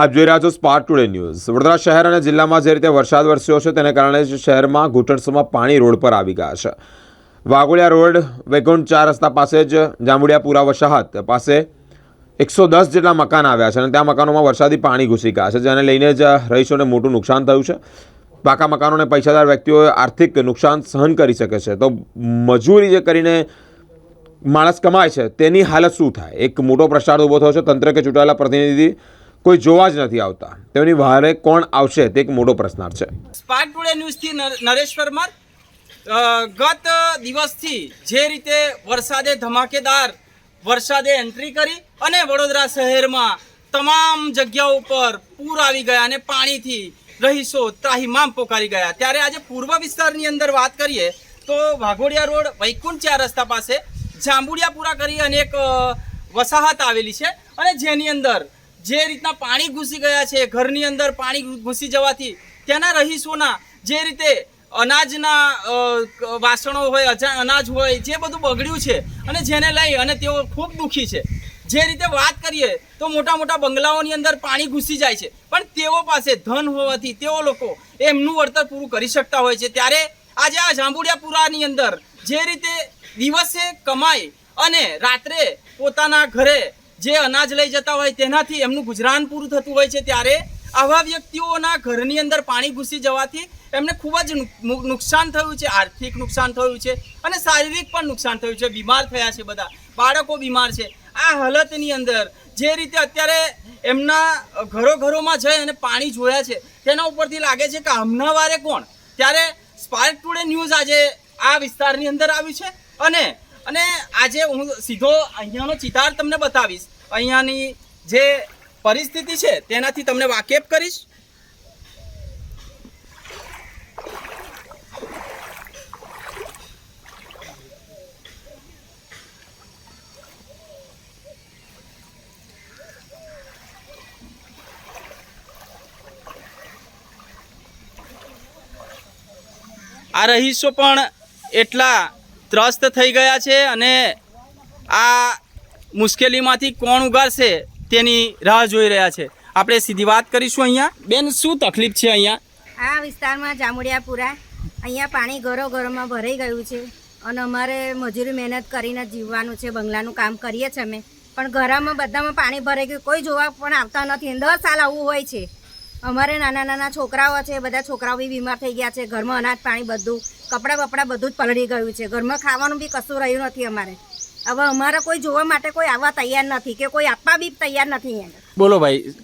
આપ જોઈ રહ્યા છો સ્પાર્ટ ટુડે ન્યૂઝ વડોદરા શહેર અને જિલ્લામાં જે રીતે વરસાદ વરસ્યો છે, તેને કારણે શહેરમાં ઘૂંટણસમાં પાણી રોડ પર આવી ગયા છે. વાઘોડિયા રોડ, વૈકુંઠ ચાર રસ્તા પાસે જ, જાંબુડિયાપુરા વસાહત પાસે એકસો દસ જેટલા મકાન આવ્યા છે અને ત્યાં મકાનોમાં વરસાદી પાણી ઘૂસી ગયા છે, જેને લઈને જ રહીશોને મોટું નુકસાન થયું છે. પાકા મકાનોને પૈસાદાર વ્યક્તિઓએ આર્થિક નુકસાન સહન કરી શકે છે. તો મજૂરી જે કરીને માણસ કમાય છે, તેની હાલત શું થાય? એક મોટો પ્રશ્નાર્થ ઊભો થયો છે. તંત્ર કે ચૂંટાયેલા પ્રતિનિધિ કોઈ જોવા જ નથી આવતા. તેમની વહારે કોણ આવશે તે એક મોટો પ્રશ્નાર્થ છે. સ્પાર્ક ટુડે ન્યૂઝથી નર- નરેશ પરમાર. ગત દિવસથી જે રીતે વરસાદે ધમાકેદાર વરસાદે એન્ટ્રી કરી અને વડોદરા શહેરમાં તમામ જગ્યાઓ ઉપર પૂર આવી ગયા અને પાણીથી રહીશો ત્રાહિમામ પોકારી ગયા. ત્યારે આજે પૂર્વ વિસ્તારની અંદર વાત કરીએ તો વાઘોડિયા રોડ વૈકુંઠ રસ્તા પાસે જાંબુડિયાપુરા કરી અને એક વસાહત આવેલી છે અને જેની અંદર જે રીતના પાણી ઘૂસી ગયા છે, ઘરની અંદર પાણી ઘૂસી જવાથી, ત્યાંના રહીશોના જે રીતે અનાજના વાસણો હોય અનાજ હોય, જે બધું બગડ્યું છે અને જેને લઈ અને તેઓ ખૂબ દુઃખી છે. જે રીતે વાત કરીએ તો મોટા મોટા બંગલાઓની અંદર પાણી ઘૂસી જાય છે. પણ તેઓ પાસે ધન હોવાથી તેઓ લોકો એમનું વળતર પૂરું કરી શકતા હોય છે. ત્યારે આજે આ જાંબુડિયાપુરાની અંદર જે રીતે દિવસે કમાઈ અને રાત્રે પોતાના ઘરે જે અનાજ લઈ જતા હોય તેનાથી એમનું ગુજરાન પૂરું થતું હોય છે ત્યારે આવા વ્યક્તિઓના ઘરની અંદર પાણી ઘૂસી જવાથી એમને ખૂબ જ નુકસાન થયું છે, આર્થિક નુકસાન થયું છે અને શારીરિક પણ નુકસાન થયું છે. બીમાર થયા છે બધા. બાળકો બીમાર છે. આ હાલતની અંદર જે રીતે અત્યારે એમના ઘરો ઘરોમાં જઈ અને પાણી જોયા છે, તેના ઉપરથી લાગે છે કે હમણાં વારે કોણ? ત્યારે સ્પાર્ક ટુડે ન્યૂઝ આજે આ વિસ્તારની અંદર આવ્યું છે અને અને આજે હું સીધો અહીંયાનો ચિતાર તમને બતાવીશ. અહીંયાની જે પરિસ્થિતિ છે, તેનાથી તમને વાકેફ કરીશ. આ રહીશો પણ એટલા ત્રસ્ત થઈ ગયા છે અને આ મુશ્કેલીમાંથી કોણ ઉગારશે તેની રાહ જોઈ રહ્યા છે. આપણે સીધી વાત કરીશું અહીંયા. બેન, શું તકલીફ છે અહીંયા? આ વિસ્તારમાં જામુડિયાપુરા, અહીંયા પાણી ઘરો ઘરોમાં ભરાઈ ગયું છે અને અમારે મજૂરી મહેનત કરીને જીવવાનું છે, બંગલાનું કામ કરીએ છીએ અમે. પણ ઘરમાં બધામાં પાણી ભરાઈ ગયું. કોઈ જોવા પણ આવતા નથી. દર સાલ આવું હોય છે. અમારે નાના નાના છોકરાઓ છે બધા છોકરાઓ બી બીમાર થઈ ગયા છે ઘરમાં અનાજ પાણી બધું કપડાં બપડા બધું જ પલળી ગયું છે. ઘરમાં ખાવાનું બી કશું રહ્યું નથી અમારે. હવે અમારે કોઈ જોવા માટે કોઈ આવવા તૈયાર નથી કે કોઈ આપવા બી તૈયાર નથી અહીંયા બોલો ભાઈ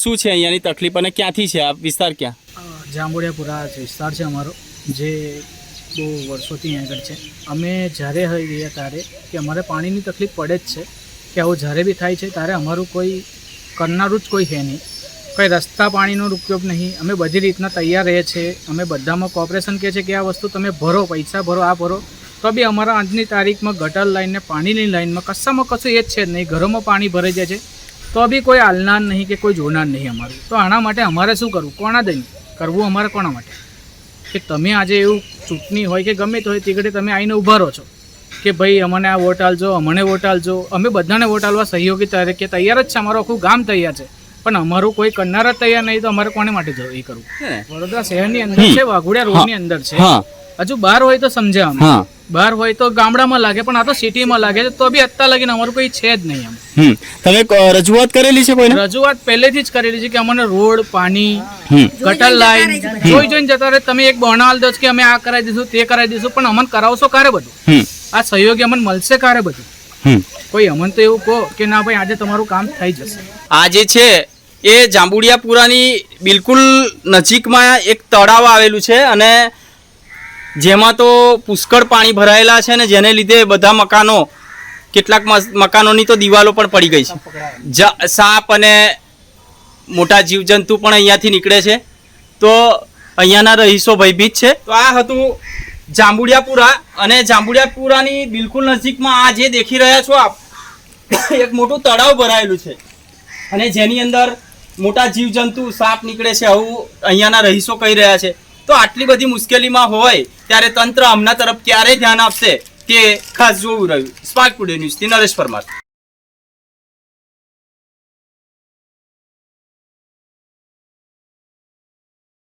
શું છે અહીંયાની તકલીફ અને ક્યાંથી છે? આ વિસ્તાર ક્યાં? જાંબુડિયાપુરા વિસ્તાર છે અમારો જે બહુ વર્ષોથી અહીં આગળ છે. અમે જ્યારે હોઈ ગયા ત્યારે કે અમારે પાણીની તકલીફ પડે જ છે કે આવું જ્યારે બી થાય છે ત્યારે અમારું કોઈ કરનારું જ કોઈ છે નહીં. કંઈ રસ્તા પાણીનો ઉપયોગ નહીં. અમે બધી રીતના તૈયાર રહીએ છીએ અમે બધામાં કોપરેશન કહે છે કે આ વસ્તુ તમે ભરો, પૈસા ભરો, આ ભરો. તો બી અમારા આજની તારીખમાં ગટર લાઈનને પાણીની લાઈનમાં કશામાં કશું એ જ છે જ નહીં. ઘરોમાં પાણી ભરાઈ જાય છે. તો બી કોઈ હાલનાર નહીં કે કોઈ જોનાર નહીં અમારું. તો આના માટે અમારે શું કરવું? કોણા દઈને? કરવું અમારે કોના માટે? કે તમે આજે એવું ચૂંટણી હોય કે ગમે તે હોય તે ઘડી તમે આવીને ઊભા રહો છો. કે ભાઈ, અમને આ વોટ આલજો, અમને વોટ આલજો. અમે બધાને વોટ આલવા સહયોગી તરીકે તૈયાર જ છે. અમારું આખું ગામ તૈયાર છે. પણ અમારું કોઈ કરનાર જ તૈયાર નહીં તો અમારે કોને માટે એ કરવું? વડોદરા શહેરની અંદર છે વાઘોડિયા રોડની અંદર છે. હજુ બહાર હોય તો સમજે અમે બહાર હોય તો ગામડામાં લાગે પણ આ તો સિટીમાં લાગે છે તો બી અત્યાર લગીને અમારું કોઈ છે જ નહીં એમ તમે રજૂઆત કરેલી છે કોઈ રજૂઆત પહેલેથી જ કરેલી છે કે અમને રોડ પાણી ગટર લાઈન જોઈ જોઈને જતા રહે. તમે એક બહાના દો કે અમે આ કરાવી દઈશું તે કરાવી દઈશું પણ અમને કરાવશો ક્યારે બધું? આ સહયોગી અમને મળશે ક્યારે બધું? કોઈ અમને તો એવું કહો કે ના ભાઈ આજે તમારું કામ થઈ જશે. આ જે છે એ જાંબુડિયાપુરાની બિલકુલ નજીકમાં એક તળાવ આવેલું છે અને જેમાં તો પુષ્કળ પાણી ભરાયેલા છે ને જેને લીધે બધા મકાનો કેટલાક મસ- મકાનોની તો દિવાલો પણ પડી ગઈ છે. જ- સાપ અને મોટા જીવજંતુ પણ અહીંયાથી નીકળે છે. તો અહીંયાના રહીશો ભયભીત છે. તો આ હતું જાંબુડિયાપુરા અને જાંબુડિયાપુરાની બિલકુલ નજીકમાં આ જે દેખી રહ્યા છો આપ, એક મોટું તળાવ ભરાયેલું છે. અને જેની અંદર મોટા જીવજંતુ સાપ નીકળે છે, આવું અહીંયાના રહીશો કહી રહ્યા છે. તો આટલી બધી મુશ્કેલીમાં હોય, ત્યારે તંત્ર હમણાં તરફ ક્યારે ધ્યાન આપશે તે ખાસ જોવું રહ્યું. સ્પાર્ક ટુડે ન્યૂઝથી નરેશ પરમાર.